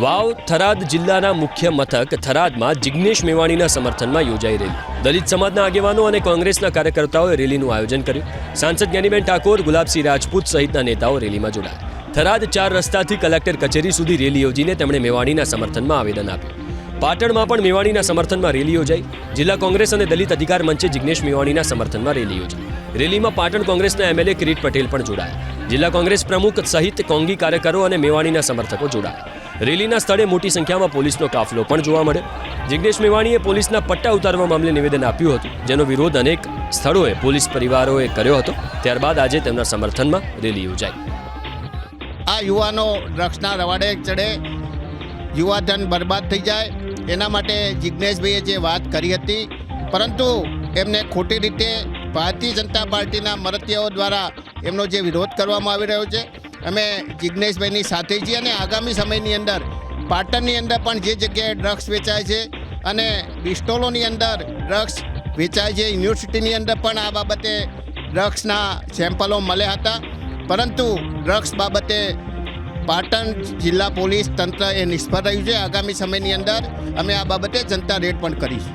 વાવ થરાદ જિલ્લાના મુખ્ય મથક થરાદમાં જિગ્નેશ મેવાણીના સમર્થનમાં યોજાઈ રેલી. દલિત સમાજના આગેવાનો અને કોંગ્રેસના કાર્યકર્તાઓએ રેલીનું આયોજન કર્યું. સાંસદ જ્ઞાનીબેન ઠાકોર, ગુલાબસિંહ રાજપૂત સહિતના નેતાઓ રેલીમાં જોડાયા. થરાદ ચાર રસ્તાથી કલેક્ટર કચેરી સુધી રેલી યોજીને તેમણે મેવાણીના સમર્થનમાં આવેદન આપ્યું. પાટણમાં પણ મેવાણીના સમર્થનમાં રેલી યોજાઈ. જિલ્લા કોંગ્રેસ અને દલિત અધિકાર મંચે જિગ્નેશ મેવાણીના સમર્થનમાં રેલી યોજાઈ. રેલીમાં પાટણ કોંગ્રેસના એમએલએ કિરીટ પટેલ પણ જોડાયા. જિલ્લા કોંગ્રેસ પ્રમુખ સહિત કોંગી કાર્યકરો અને મેવાણીના સમર્થકો જોડાયા. રેલીના સ્થળે મોટી સંખ્યામાં પોલીસનો કાફલો પણ જોવા મળ્યો જિગ્નેશ મેવાણીએ પોલીસના પટ્ટા ઉતારવા મામલે નિવેદન આપ્યું હતું, જેનો વિરોધ અનેક સ્થળોએ પોલીસ પરિવારોએ કર્યો હતો. ત્યારબાદ આજે તેમના સમર્થનમાં રેલી યોજાઈ. આ યુવાનો ડ્રગ્સના રવાડે ચડે, યુવાધન બરબાદ થઈ જાય. એના માટે જિજ્ઞેશભાઈએ જે વાત કરી હતી, પરંતુ એમને ખોટી રીતે ભારતીય જનતા પાર્ટીના મરતિયાઓ દ્વારા એમનો જે વિરોધ કરવામાં આવી રહ્યો છે અમે જિજ્ઞેશભાઈની સાથે છીએ અને આગામી સમયની અંદર પાટણની અંદર પણ જે જગ્યાએ ડ્રગ્સ વેચાય છે અને ડિસ્ટોલોની અંદર ડ્રગ્સ વેચાય છે, યુનિવર્સિટીની અંદર પણ આ બાબતે ડ્રગ્સના સેમ્પલો મળ્યા હતા. પરંતુ ડ્રગ્સ બાબતે પાટણ જિલ્લા પોલીસ તંત્ર એ નિષ્ફળ રહ્યું છે. આગામી સમયની અંદર અમે આ બાબતે જનતા રેડ પણ કરીશું.